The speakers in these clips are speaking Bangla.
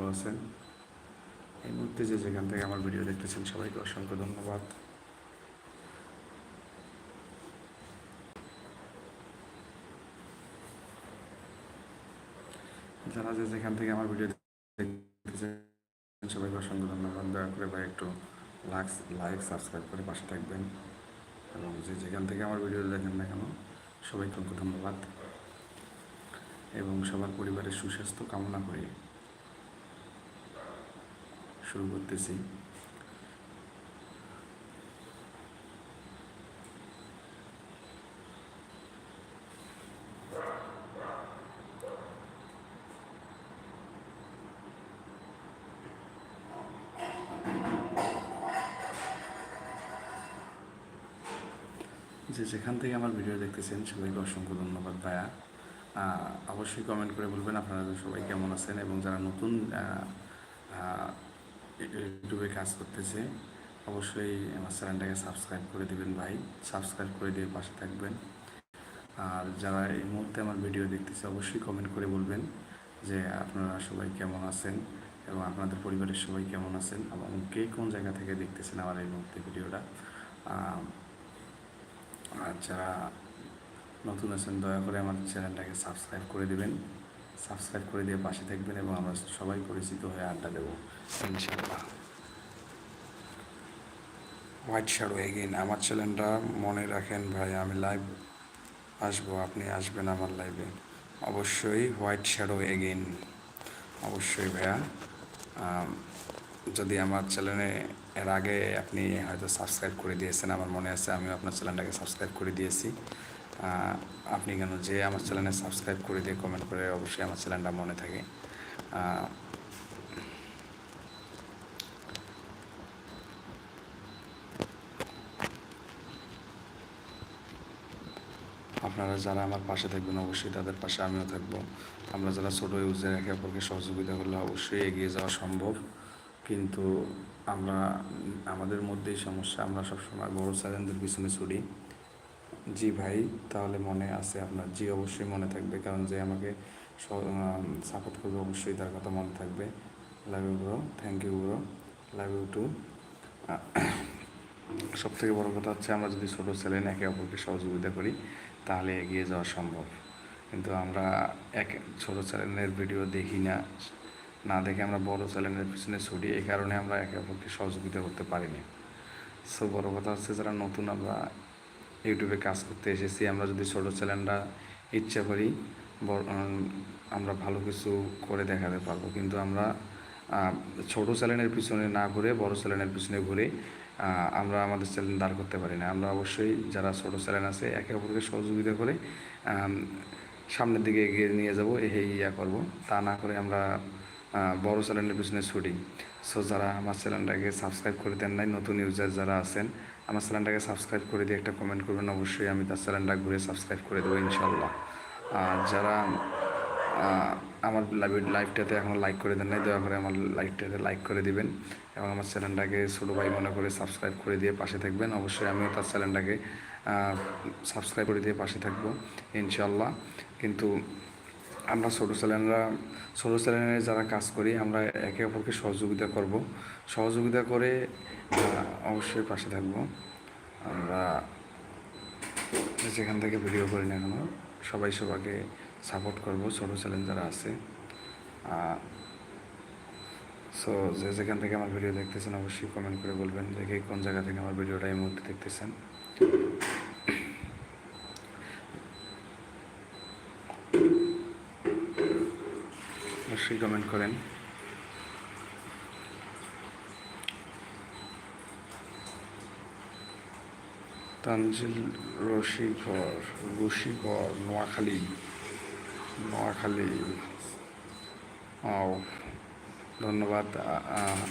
ভালো আছেন? এই মুহূর্তে যে যেখান থেকে আমার ভিডিও দেখতেছেন, সবাইকে অসংখ্য ধন্যবাদ। যারা যে যেখান থেকে আমার ভিডিও দেখতেছেন, সবাইকে অসংখ্য ধন্যবাদ। দয়া করে ভাই একটু লাইক লাইক, সাবস্ক্রাইব করে পাশে থাকবেন। এবং যে যেখান থেকে আমার ভিডিও দেখেন না কেন, সবাইকে অসংখ্য ধন্যবাদ। এবং সবার পরিবারের সুস্বাস্থ্য কামনা করে। শুরু করতেছি। যে যেখান থেকে আমার ভিডিও দেখতেছেন, সবাইকে অসংখ্য ধন্যবাদ ভাইয়া। অবশ্যই কমেন্ট করে বলবেন আপনারা সবাই কেমন আছেন এবং যারা নতুন ইউটিউবে কাজ করতেছে, অবশ্যই আমার চ্যানেলটাকে সাবস্ক্রাইব করে দিবেন ভাই। সাবস্ক্রাইব করে দিয়ে পাশে থাকবেন। আর যারা এই মুহূর্তে আমার ভিডিও দেখতেছে, অবশ্যই কমেন্ট করে বলবেন যে আপনারা সবাই কেমন আছেন এবং আপনাদের পরিবারের সবাই কেমন আছেন এবং কে কোন জায়গা থেকে দেখতেছেন আমার এই মুহূর্তে ভিডিওটা আর যারা নতুন আছেন, দয়া করে আমার চ্যানেলটাকে সাবস্ক্রাইব করে দিবেন। সাবস্ক্রাইব করে দিয়ে পাশে থাকবেন এবং আমরা সবাই পরিচিত হয়ে আড্ডা দেবো। ইনশাল্লাহ হোয়াইট শ্যাডো এগেইন আমার চ্যানেলটা মনে রাখেন ভাই, আমি লাইভ আসব। আপনি আসবেন আমার লাইভে অবশ্যই হোয়াইট শ্যাডো এগেইন অবশ্যই ভাইয়া। যদি আমার চ্যানেলে এর আগে আপনি হয়তো সাবস্ক্রাইব করে দিয়েছেন, আমার মনে আছে আমি আপনার চ্যানেলটাকে সাবস্ক্রাইব করে দিয়েছি। আপনি কেন যে আমার চ্যানেলে সাবস্ক্রাইব করে দিয়ে কমেন্ট করে, অবশ্যই আমার চ্যানেলটা মনে থাকে। আপনারা যারা আমার পাশে থাকবেন, অবশ্যই তাদের পাশে আমিও থাকব। আমরা যারা ছোটো ইউজার, একে অপরকে সহযোগিতা করলে অবশ্যই এগিয়ে যাওয়া সম্ভব। কিন্তু আমরা, আমাদের মধ্যেই সমস্যা, আমরা সবসময় বড় চ্যালেঞ্জের পিছনে ছুটি। জি ভাই, তাহলে মনে আছে আপনার। জি, অবশ্যই মনে থাকবে। কারণ যে আমাকে সাপোর্ট করবে অবশ্যই তার কথা মনে থাকবে। Love you bro thank you bro love you too সব থেকে বড় কথা হচ্ছে আমরা যদি ছোটো ছেলে একে অপরকে সহযোগিতা করি, তাহলে এগিয়ে যাওয়া সম্ভব। কিন্তু আমরা এক, ছোটো চ্যানেলের ভিডিও দেখি না না দেখে আমরা বড় চ্যানেলের পিছনে ছুটি, এই কারণে আমরা একে অপরকে সহযোগিতা করতে পারিনি সো বড় কথা হচ্ছে যারা নতুন আমরা ইউটিউবে কাজ করতে এসেছি। আমরা যদি ছোটো চ্যানেলটা ইচ্ছা করি আমরা ভালো কিছু করে দেখাতে পারব। কিন্তু আমরা ছোটো চ্যানেলের পিছনে না ঘুরে, বড় চ্যানেলের পিছনে ঘুরে আমরা আমাদের চ্যানেল দাঁড় করতে পারি না। আমরা অবশ্যই যারা ছোটো চ্যানেল আছে, একে অপরকে সহযোগিতা করে সামনের দিকে এগিয়ে নিয়ে যাব এই ইয়া করব। তা না করে আমরা বড় চ্যানেলের পিছনে ছুটি। সো যারা আমার চ্যানেলটাকে সাবস্ক্রাইব করে দেন নাই, নতুন ইউজার যারা আছেন আমার চ্যানেলটাকে সাবস্ক্রাইব করে দিয়ে একটা কমেন্ট করবেন, অবশ্যই আমি তার চ্যানেলটা ঘুরে সাবস্ক্রাইব করে দেবো ইনশাল্লাহ আর যারা আমার লাইভ লাইভটাতে এখন লাইক করে দেন নাই, দয়া করে আমার লাইভটাতে লাইক করে দিবেন এবং আমার চ্যানেলটাকে ছোটো ভাই মনে করে সাবস্ক্রাইব করে দিয়ে পাশে থাকবেন। অবশ্যই আমিও তার চ্যানেলটাকে সাবস্ক্রাইব করে দিয়ে পাশে থাকব ইনশাল্লাহ কিন্তু আমরা ছোটো চ্যানেলরা ছোটো চ্যানেলে যারা কাজ করি, আমরা একে অপরকে সহযোগিতা করব। সহযোগিতা করে অবশ্যই পাশে থাকব। আমরা যেখান থেকে ভিডিও করি না কেন, সবাই সবাইকে সাপোর্ট করব, ছোটো চ্যানেল যারা আছে। সো যে যেখান থেকে আমার ভিডিও দেখতেছেন, অবশ্যই কমেন্ট করে বলবেন যে কোন জায়গা থেকে আমার ভিডিওটা এই মুহূর্তে দেখতেছেন। অবশ্যই কমেন্ট করেন। তানজিল রশিকর রশিকর নোয়াখালী নোয়াখালী। ও ধন্যবাদ।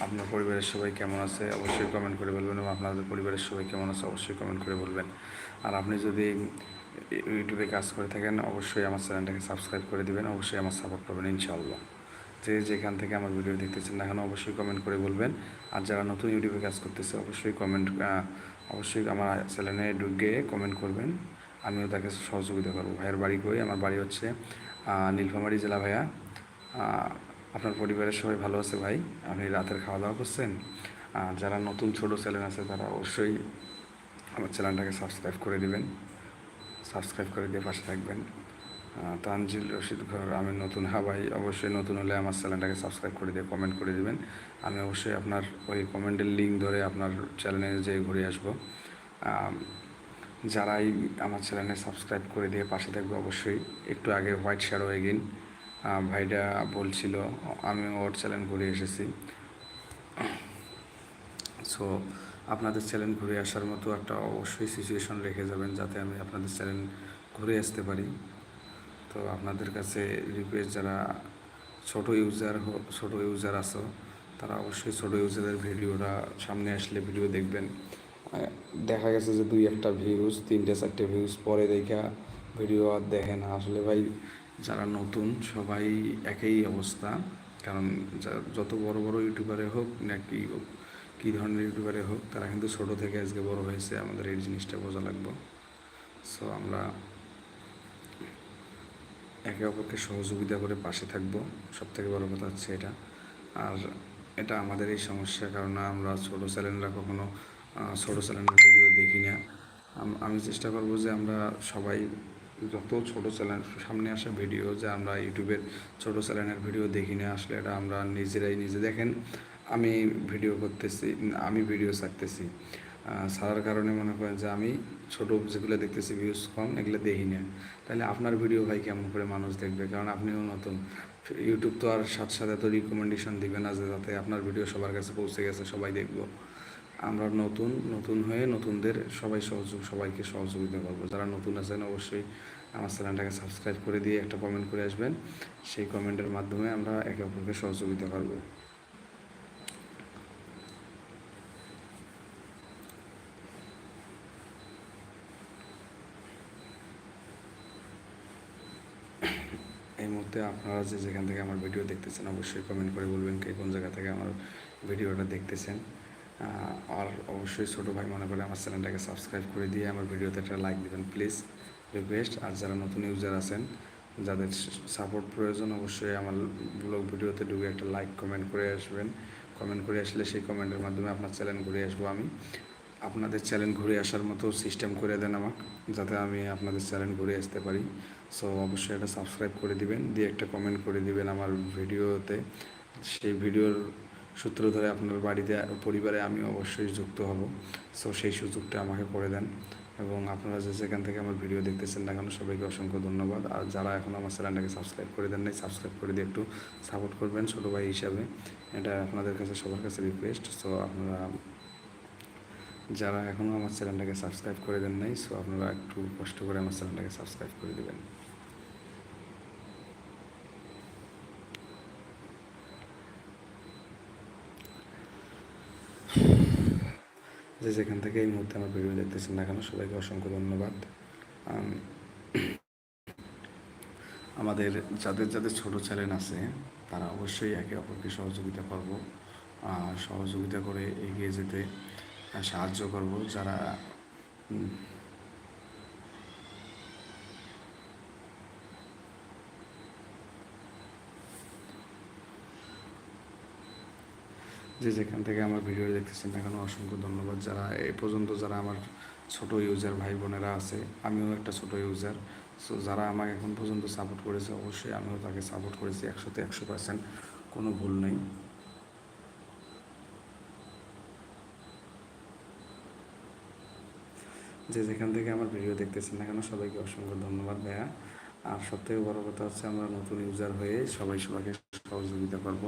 আপনার পরিবারের সবাই কেমন আছে? অবশ্যই কমেন্ট করে বলবেন এবং আপনাদের পরিবারের সবাই কেমন আছে অবশ্যই কমেন্ট করে বলবেন। আর আপনি যদি ইউটিউবে কাজ করে থাকেন, অবশ্যই আমার চ্যানেলটাকে সাবস্ক্রাইব করে দেবেন। অবশ্যই আমার সাপোর্ট করবেন ইনশাআল্লাহ। যে যেখান থেকে আমার ভিডিও দেখতেছেন না কেন অবশ্যই কমেন্ট করে বলবেন। আর যারা নতুন ইউটিউবে কাজ করতেছে, অবশ্যই কমেন্ট অবশ্যই আমার চ্যানেলে ঢুকে কমেন্ট করবেন। আমিও তাকে সহযোগিতা করব। ভাইয়ের বাড়ি কই? আমার বাড়ি হচ্ছে নীলফামারী জেলা ভাইয়া। আপনার পরিবারের সবাই ভালো আছে ভাই? আপনি রাতের খাওয়া দাওয়া করছেন? আর যারা নতুন ছোট চ্যানেল আছে, তারা অবশ্যই আমার চ্যানেলটাকে সাবস্ক্রাইব করে দিবেন। সাবস্ক্রাইব করে দিয়ে পাশে থাকবেন। তানজিল রশিদ ঘর, আমি নতুন ভাই অবশ্যই নতুন হলে আমার চ্যানেলটাকে সাবস্ক্রাইব করে দিয়ে কমেন্ট করে দিবেন। আমি অবশ্যই আপনার ওই কমেন্টের লিঙ্ক ধরে আপনার চ্যানেলে যেয়ে ঘুরে আসব। যারাই আমার চ্যানেলে সাবস্ক্রাইব করে দিয়ে পাশে থাকবে অবশ্যই একটু আগে হোয়াইট শ্যাডো এগিন ভাইটা বলছিল, আমি ওর চ্যানেল ঘুরে এসেছি। সো আপনাদের চ্যানেল ঘুরে আসার মতো একটা অবশ্যই সিচুয়েশন রেখে যাবেন, যাতে আমি আপনাদের চ্যানেল ঘুরে আসতে পারি। তো আপনাদের কাছে রিকোয়েস্ট যারা ছোট ইউজার ছোট ইউজার আছো, তারা অবশ্যই ছোট ইউজারের ভিডিওটা সামনে আসলে ভিডিও দেখবেন। দেখা গেছে যে দুই একটা ভিউজ তিনটে চারটে ভিউজ পরে দেখা ভিডিও আর দেখে না। আসলে ভাই, যারা নতুন, সবাই একই অবস্থা। কারণ যত বড় বড় ইউটিউবারে হোক নাকি কী ধরনের ইউটিউবারে হোক, তারা কিন্তু ছোট থেকে আজকে বড় হয়েছে। আমাদের এই জিনিসটা বোঝা লাগবে। সো আমরা একে অপরকে সহযোগিতা করে পাশে থাকব। সব থেকে বড় কথা হচ্ছে এটা। আর এটা আমাদের এই সমস্যা কারণ আমরা ছোটো চ্যানেলরা কখনো ছোটো চ্যানেলের ভিডিও দেখি না। আমি চেষ্টা করব যে আমরা সবাই যত ছোটো চ্যানেল, সামনে আসা ভিডিও যে আমরা ইউটিউবের ছোটো চ্যানেলের ভিডিও দেখি না, আসলে এটা আমরা নিজেরাই নিজে দেখেন। আমি ভিডিও করতেছি, আমি ভিডিও ছাড়তেছি। ছাড়ার কারণে মনে করেন যে আমি ছোটো যেগুলো দেখতেছি ভিউজ কম, এগুলো দেখি না। তাহলে আপনার ভিডিও ভাই কেমন করে মানুষ দেখবে? কারণ আপনিও নতুন। ইউটিউব তো আর সাথে সাথে তো রিকমেন্ডেশন দিবে না যে যাতে আপনার ভিডিও সবার কাছে পৌঁছে গেছে, সবাই দেখব। আমরা নতুন নতুন হয়ে নতুনদের সবাই সহযোগ, সবাইকে সহযোগিতা করব। যারা নতুন আছেন অবশ্যই আমার চ্যানেলটাকে সাবস্ক্রাইব করে দিয়ে একটা কমেন্ট করে আসবেন। সেই কমেন্টের মাধ্যমে আমরা একে অপরকে সহযোগিতা করব এই মুহূর্তে আপনারা যে যেখান থেকে আমার ভিডিও দেখতেছেন, অবশ্যই কমেন্ট করে বলবেন কে কোন জায়গা থেকে আমার ভিডিওটা দেখতেছেন। আর অবশ্যই ছোটো ভাই মনে করে আমার চ্যানেলটাকে সাবস্ক্রাইব করে দিয়ে আমার ভিডিওতে একটা লাইক দিবেন প্লিজ রিকোয়েস্ট আর যারা নতুন ইউজার আছেন, যাদের সাপোর্ট প্রয়োজন, অবশ্যই আমার ব্লগ ভিডিওতে ঢুকে একটা লাইক কমেন্ট করে আসবেন। কমেন্ট করে আসলে সেই কমেন্টের মাধ্যমে আপনার চ্যানেল ঘুরে আসব আমি। আপনাদের চ্যানেল ঘুরে আসার মতো সিস্টেম করে দেন আমাকে, যাতে আমি আপনাদের চ্যানেল ঘুরে আসতে পারি। সো অবশ্যই এটা সাবস্ক্রাইব করে দিবেন, দিয়ে একটা কমেন্ট করে দিবেন আমার ভিডিওতে। সেই ভিডিওর সূত্র ধরে আপনার বাড়িতে, পরিবারে আমি অবশ্যই যুক্ত হব। সো সেই সুযোগটা আমাকে করে দেন। এবং আপনারা যে যেখান থেকে আমার ভিডিও দেখতেছেন না কেন, সবাইকে অসংখ্য ধন্যবাদ। আর যারা এখন আমার চ্যানেলটাকে সাবস্ক্রাইব করে দেন নাই সাবস্ক্রাইব করে দিয়ে একটু সাপোর্ট করবেন ছোটো ভাই হিসাবে। এটা আপনাদের কাছে, সবার কাছে রিকোয়েস্ট সো আপনারা যারা এখনও আমার চ্যানেলটাকে সাবস্ক্রাইব করে দেন নাই সো আপনারা একটু কষ্ট করে আমার চ্যানেলটাকে সাবস্ক্রাইব করে দেবেন। যে যেখান থেকে এই মুহূর্তে আমার ভিডিও দেখতেছেন না কেন, সবাইকে অসংখ্য ধন্যবাদ। আমাদের যাদের যাদের ছোট চ্যানেল আছে, তারা অবশ্যই একে অপরকে সহযোগিতা করব। সহযোগিতা করে এগিয়ে যেতে সাহায্য করব যারা যে যেখান থেকে আমার ভিডিও দেখতেছেন এখনও অসংখ্য ধন্যবাদ। যারা এ পর্যন্ত যারা আমার ছোট ইউজার ভাই বোনেরা আছে, আমিও একটা ছোট ইউজার সো যারা আমাকে এখন পর্যন্ত সাপোর্ট করেছে, অবশ্যই আমিও তাকে সাপোর্ট করেছি একশোতে একশো পার্সেন্ট কোনো ভুল নেই। যে যেখান থেকে আমার ভিডিও দেখতেছেন না কেন, সবাইকে অসংখ্য ধন্যবাদ ভাইয়া। আর সব থেকে বড় কথা হচ্ছে, আমরা নতুন ইউজার হয়ে সবাই সবাইকে সহযোগিতা করব।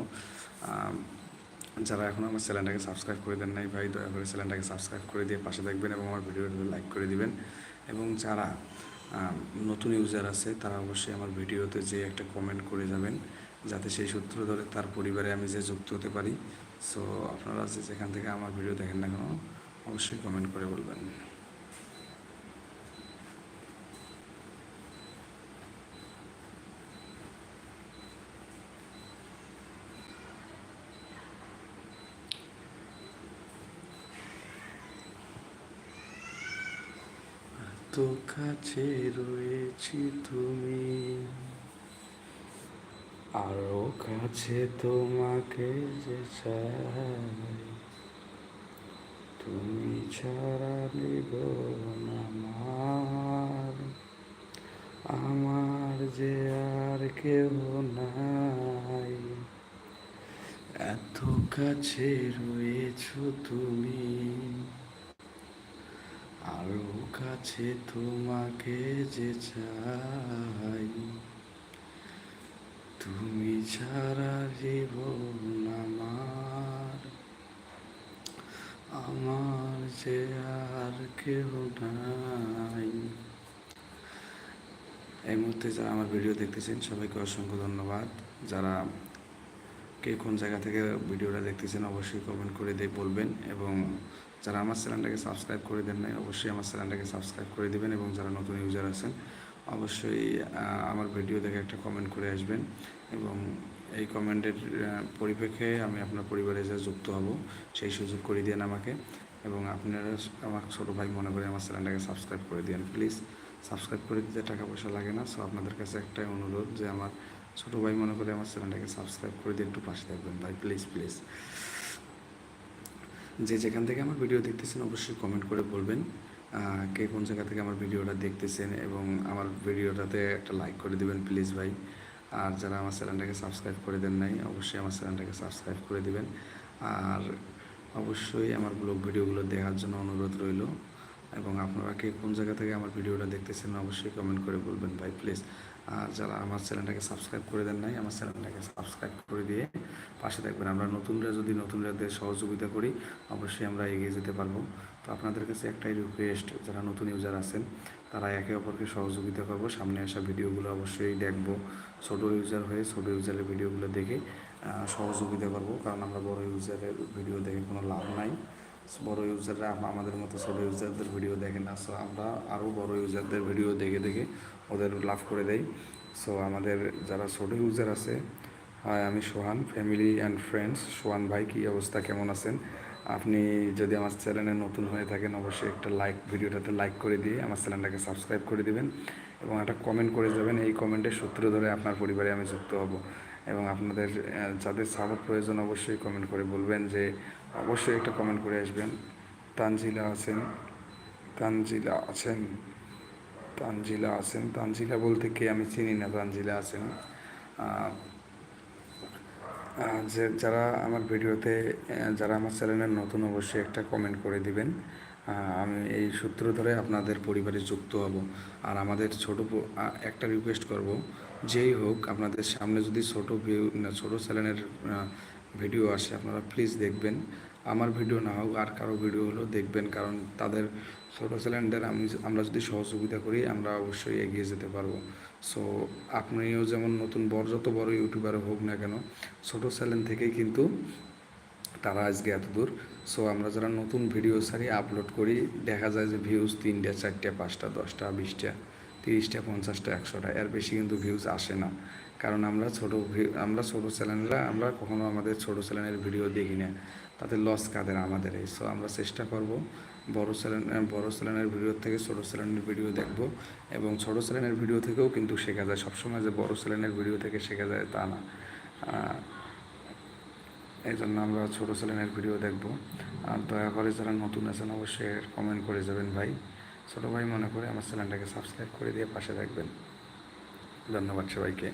যারা এখন আমার চ্যানেলটাকে সাবস্ক্রাইব করে দেন নাই ভাই, দয়া করে চ্যানেলটাকে সাবস্ক্রাইব করে দিয়ে পাশে থাকবেন এবং আমার ভিডিওটা লাইক করে দিবেন। এবং যারা নতুন ইউজার আছে, তারা অবশ্যই আমার ভিডিওতে যে একটা কমেন্ট করে যাবেন, যাতে সেই সূত্র ধরে তার পরিবারে আমি যে যুক্ত হতে পারি। সো আপনারা যে যেখান থেকে আমার ভিডিও দেখেন না কেন, অবশ্যই কমেন্ট করে বলবেন। তো কাছে রয়েছি তুমি। আরও কাছে তোমাকে যে চাই। তুমি ছাড়া নিব আমার। আমার যে আর কেউ নাই। এত কাছে রয়েছ তুমি। আরও কাছে তোমাকে যে চাই, তুমি ছাড়া জীবন আমার। আমার যে আর কেউ নাই। এই মুহূর্তে যারা আমার ভিডিও দেখতেছেন, সবাইকে অসংখ্য ধন্যবাদ। যারা কে কোন জায়গা থেকে ভিডিওটা দেখতেছেন, অবশ্যই কমেন্ট করে দিয়ে বলবেন এবং যারা আমার চ্যানেলটাকে সাবস্ক্রাইব করে দেন নাই, অবশ্যই আমার চ্যানেলটাকে সাবস্ক্রাইব করে দেবেন এবং যারা নতুন ইউজার আছেন, অবশ্যই আমার ভিডিও দেখে একটা কমেন্ট করে আসবেন এবং এই কমেন্টের পরিপ্রেক্ষে আমি আপনার পরিবারে যা যুক্ত হব, সেই সুযোগ করে দিন আমাকে এবং আপনারা আমার ছোটো ভাই মনে করে আমার চ্যানেলটাকে সাবস্ক্রাইব করে দিন প্লিজ সাবস্ক্রাইব করে দিতে টাকা পয়সা লাগে না সো আপনাদের কাছে একটাই অনুরোধ যে আমার ছোটো ভাই মনে করে আমার চ্যানেলটাকে সাবস্ক্রাইব করে দিয়ে একটু পাশে থাকবেন, ভাই প্লিজ প্লিজ যে যেখান থেকে আমার ভিডিও দেখতেছেন, অবশ্যই কমেন্ট করে বলবেন কে কোন জায়গা থেকে আমার ভিডিওটা দেখতেছেন এবং আমার ভিডিওটাতে একটা লাইক করে দিবেন প্লিজ ভাই। আর যারা আমার চ্যানেলটাকে সাবস্ক্রাইব করে দেন নাই, অবশ্যই আমার চ্যানেলটাকে সাবস্ক্রাইব করে দেবেন। আর অবশ্যই আমার ব্লগ ভিডিওগুলো দেখার জন্য অনুরোধ রইল। এবং আপনারা কে কোন জায়গা থেকে আমার ভিডিওটা দেখতেছেন অবশ্যই কমেন্ট করে বলবেন ভাই প্লিজ আর যারা আমার চ্যানেলটাকে সাবস্ক্রাইব করে দেন নাই, আমার চ্যানেলটাকে সাবস্ক্রাইব করে দিয়ে পাশে থাকবেন। আমরা নতুনরা যদি নতুনরাদের সহযোগিতা করি, অবশ্যই আমরা এগিয়ে যেতে পারব। তো আপনাদের কাছে একটাই রিকোয়েস্ট যারা নতুন ইউজার আছেন, তারা একে অপরকে সহযোগিতা করব। সামনে আসা ভিডিওগুলো অবশ্যই দেখব। ছোটো ইউজার হয়ে ছোটো ইউজারের ভিডিওগুলো দেখে সহযোগিতা করব। কারণ আমরা বড় ইউজারের ভিডিও দেখে কোনো লাভ নাই। বড় ইউজাররা আমাদের মতো ছোটো ইউজারদের ভিডিও দেখে না সো আমরা আরও বড় ইউজারদের ভিডিও দেখে দেখে ওদের লাভ করে দেই। সো আমাদের যারা ছোট ইউজার আছে হয় আমি Sohan family and friends Sohan ভাই, কী অবস্থা? কেমন আছেন? আপনি যদি আমার চ্যানেলে নতুন হয়ে থাকেন, অবশ্যই একটা লাইক ভিডিওটাতে লাইক করে দিয়ে আমার চ্যানেলটাকে সাবস্ক্রাইব করে দিবেন। এবং একটা কমেন্ট করে যাবেন, এই কমেন্টের সূত্র ধরে আপনার পরিবারে আমি যুক্ত হব। এবং আপনাদের যাদের সাপোর্ট প্রয়োজন অবশ্যই কমেন্ট করে বলবেন যে অবশ্যই একটা কমেন্ট করে আসবেন। তানজিলা আছেন তানজিলা আছেন তানজিলা আছেন। তানজিলা বলতে কে আমি চিনি না, তানজিলা আছেন। যে যারা আমার ভিডিওতে যারা আমার চ্যানেলের নতুন অবশ্যই একটা কমেন্ট করে দিবেন। আমি এই সূত্র ধরে আপনাদের পরিবারে যুক্ত হব। আর আমাদের ছোট একটা রিকোয়েস্ট করব। যেই হোক, আপনাদের সামনে যদি ছোটো ভিউ ছোটো চ্যানেলের ভিডিও আসে, আপনারা প্লিজ দেখবেন। আমার ভিডিও না হোক, আর কারও ভিডিও হলেও দেখবেন, কারণ তাদের ছোটো চ্যানেলদের আমি আমরা যদি সহযোগিতা করি, আমরা অবশ্যই এগিয়ে যেতে পারব। সো আপনিও যেমন নতুন বড়, যত বড় ইউটিউবার হোক না কেন, ছোটো চ্যানেল থেকেই কিন্তু তারা আজকে এত দূর। সো আমরা যারা নতুন ভিডিও সারি আপলোড করি, দেখা যায় যে ভিউজ তিনটা, চারটে, পাঁচটা, দশটা, বিশটা। তিরিশটা, পঞ্চাশটা, একশোটা। এর বেশি কিন্তু ভিউজ আসে না। কারণ আমরা ছোটো আমরা ছোটো চ্যানেলরা আমরা কখনো আমাদের ছোটো চ্যানেলের ভিডিও দেখি না। তাতে লস কাদের? আমাদের। এই সো আমরা চেষ্টা করব বড় চ্যানেল বড় চ্যানেলের ভিডিও থেকে ছোটো চ্যানেলের ভিডিও দেখব এবং ছোটো চ্যানেলের ভিডিও থেকেও কিন্তু শেখা যায়। সবসময় যে বড় চ্যানেলের ভিডিও থেকে শেখা যায় তা না। এই জন্য আমরা ছোটো চ্যানেলের ভিডিও দেখব। আর দয়া করে যারা নতুন আছেন, অবশ্যই কমেন্ট করে যাবেন ভাই। ছোটো ভাই মনে করে আমার চ্যানেলটাকে সাবস্ক্রাইব করে দিয়ে পাশে থাকবেন। ধন্যবাদ সবাইকে।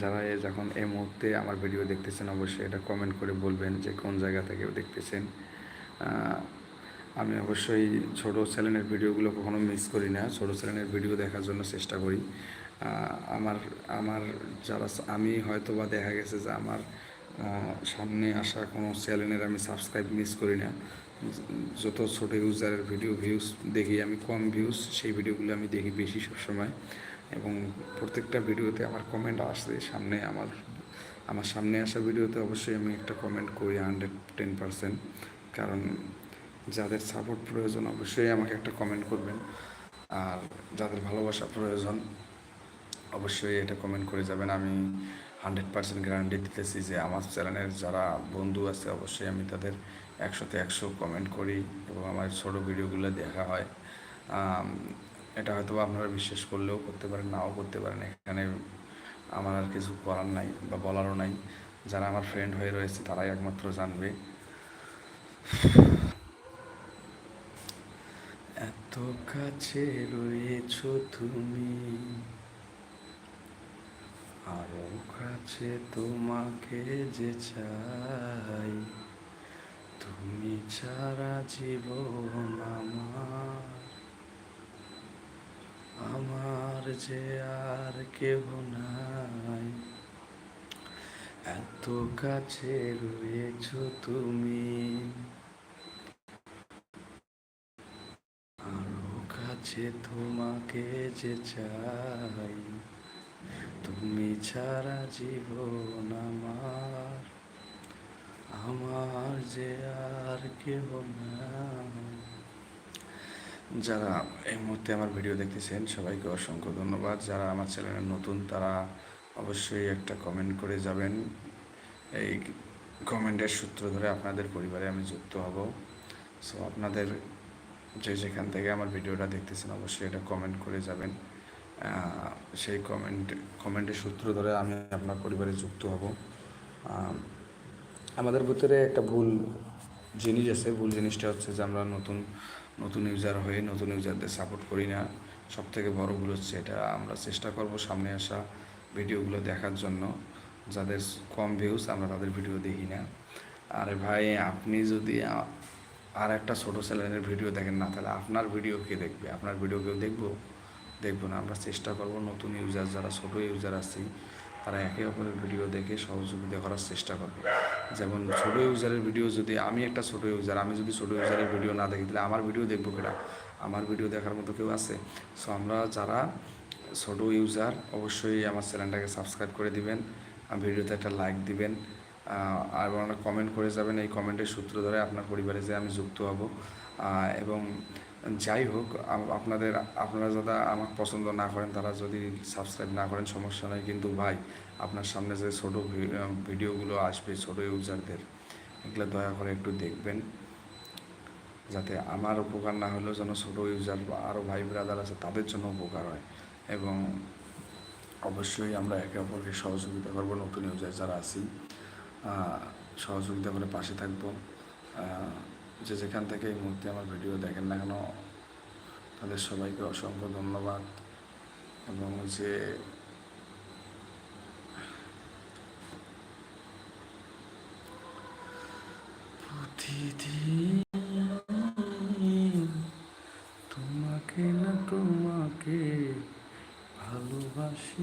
যারা যখন এই মুহূর্তে আমার ভিডিও দেখতেছেন, অবশ্যই এটা কমেন্ট করে বলবেন যে কোন জায়গা থেকে দেখতেছেন। আমি অবশ্যই ছোটো চ্যানেলের ভিডিওগুলো কখনো মিস করি না। ছোটো চ্যানেলের ভিডিও দেখার জন্য চেষ্টা করি। আমার আমার যারা আমি হয়তো বা দেখা গেছে যে আমার সামনে আসা কোনো চ্যানেলের আমি সাবস্ক্রাইব মিস করি না। যত ছোটো ইউজারের ভিডিও ভিউজ দেখি, আমি কম ভিউজ সেই ভিডিওগুলো আমি দেখি বেশি সবসময়। এবং প্রত্যেকটা ভিডিওতে আমার কমেন্ট আসে সামনে আমার আমার সামনে আসা ভিডিওতে অবশ্যই আমি একটা কমেন্ট করি হান্ড্রেড টেন পারসেন্ট কারণ যাদের সাপোর্ট প্রয়োজন অবশ্যই আমাকে একটা কমেন্ট করবেন। আর যাদের ভালোবাসা প্রয়োজন অবশ্যই এটা কমেন্ট করে যাবেন। আমি হান্ড্রেড পার্সেন্ট গ্যারান্টি দিতেছি যে আমার চ্যানেলের যারা বন্ধু আছে, অবশ্যই আমি তাদের একশোতে একশো কমেন্ট করি এবং আমার ছোটো ভিডিওগুলো দেখা হয়। এটা হয়তো আপনারা বিশ্বাস করলেও করতে পারেন, নাও করতে পারেন। এখানে আমার আর কিছু করার নাই বা বলারও নাই। যারা আমার ফ্রেন্ড হয়ে রয়েছে, তারাই একমাত্র জানবে। এত কাছে রয়েছ তুমি, আরও কাছে তোমাকে যে চাই। তুমি ছাড়া জীবন আমার। আমার যে আর কেহ নাই। এত কাছে রয়েছ তুমি। আরও কাছে তোমাকে যে চাই। তুমি ছাড়া জীবন আমার। আমার যে আর কেহ যারা এই মুহূর্তে আমার ভিডিও দেখতেছেন, সবাইকে অসংখ্য ধন্যবাদ। যারা আমার চ্যানেলে নতুন, তারা অবশ্যই একটা কমেন্ট করে যাবেন। এই কমেন্টের সূত্র ধরে আপনাদের পরিবারে আমি যুক্ত হব। সো আপনাদের যে যেখান থেকে আমার ভিডিওটা দেখতেছেন, অবশ্যই এটা কমেন্ট করে যাবেন। সেই কমেন্ট কমেন্টের সূত্র ধরে আমি আপনার পরিবারে যুক্ত হব। আমাদের ভিতরে একটা ভুল জিনিস আছে। ভুল জিনিসটা হচ্ছে যে আমরা নতুন নতুন ইউজার হয়ে নতুন ইউজারদের সাপোর্ট করি না। সব থেকে বড় ভুল হচ্ছে এটা। আমরা চেষ্টা করব সামনে আসা ভিডিওগুলো দেখার জন্য। যাদের কম ভিউজ আমরা তাদের ভিডিও দেখি না। আরে ভাই, আপনি যদি আর একটা ছোটো চ্যানেলের ভিডিও দেখেন না, তাহলে আপনার ভিডিও কে দেখবে? আপনার ভিডিও কেউ দেখব? দেখব না। আমরা চেষ্টা করব নতুন ইউজার যারা ছোটো ইউজার আছি তারা একে অপরের ভিডিও দেখে সহযোগিতা করার চেষ্টা করবে। যেমন ছোটো ইউজারের ভিডিও যদি আমি একটা ছোটো ইউজার আমি যদি ছোটো ইউজারের ভিডিও না দেখি, তাহলে আমার ভিডিও দেখব কেটা আমার ভিডিও দেখার মতো কেউ আছে? সো আমরা যারা ছোটো ইউজার অবশ্যই আমার চ্যানেলটাকে সাবস্ক্রাইব করে দিবেন ভিডিওতে একটা লাইক দিবেন আর কমেন্ট করে যাবেন, এই কমেন্টের সূত্র ধরে আপনার পরিবারে যে আমি যুক্ত হব। এবং যাই হোক আপনাদের, আপনারা যারা আমার পছন্দ না করেন, তারা যদি সাবস্ক্রাইব না করেন, সমস্যা নেই। কিন্তু ভাই, আপনার সামনে যে ছোটো ভিডিওগুলো আসবে, ছোটো ইউজারদের এগুলো দয়া করে একটু দেখবেন। যাতে আমার উপকার না হলেও যেন ছোটো ইউজার বা আরও ভাই ব্রাদার আছে, তাদের জন্য উপকার হয়। এবং অবশ্যই আমরা একে অপরকে সহযোগিতা করব, নতুন ইউজার যারা আছি সহযোগিতা করে পাশে থাকব। যে যেখান থেকে এই মুহূর্তে আমার ভিডিও দেখেন না কেন, তাদের সবাইকে অসংখ্য ধন্যবাদ। এবং যে প্রতিদিন তোমাকে না তোমাকে ভালোবাসি